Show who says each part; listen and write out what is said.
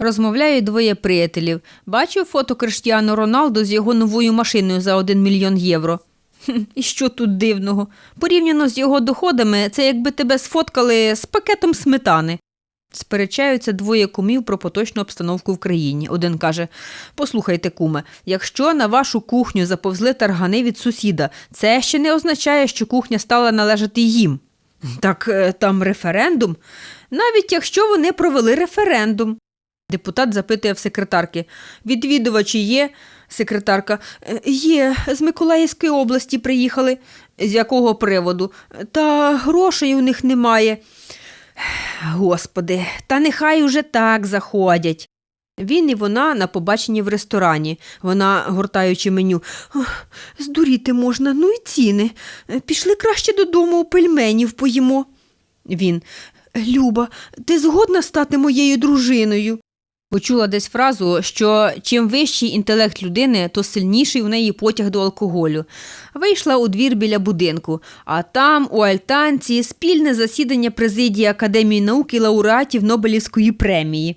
Speaker 1: Розмовляють двоє приятелів. Бачив фото Криштіану Роналду з його новою машиною за 1 мільйон євро. І що тут дивного? Порівняно з його доходами, це якби тебе сфоткали з пакетом сметани. Сперечаються двоє кумів про поточну обстановку в країні. Один каже: Послухайте, куме, якщо на вашу кухню заповзли таргани від сусіда, це ще не означає, що кухня стала належати їм. Так е, там референдум. Навіть якщо вони провели референдум. Депутат запитує в секретарки: відвідувачі є? Секретарка «Е, є, з Миколаївської області приїхали. З якого приводу? Та грошей у них немає. Господи, та нехай уже так заходять. Він і вона на побаченні в ресторані. Вона, гортаючи меню, здуріти можна, ну і ціни. Пішли краще додому у пельменів поїмо. Він, Люба, ти згодна стати моєю дружиною? Почула десь фразу, що чим вищий інтелект людини, то сильніший у неї потяг до алкоголю. Вийшла у двір біля будинку, а там, у альтанці, спільне засідання президії Академії наук і лауреатів Нобелівської премії.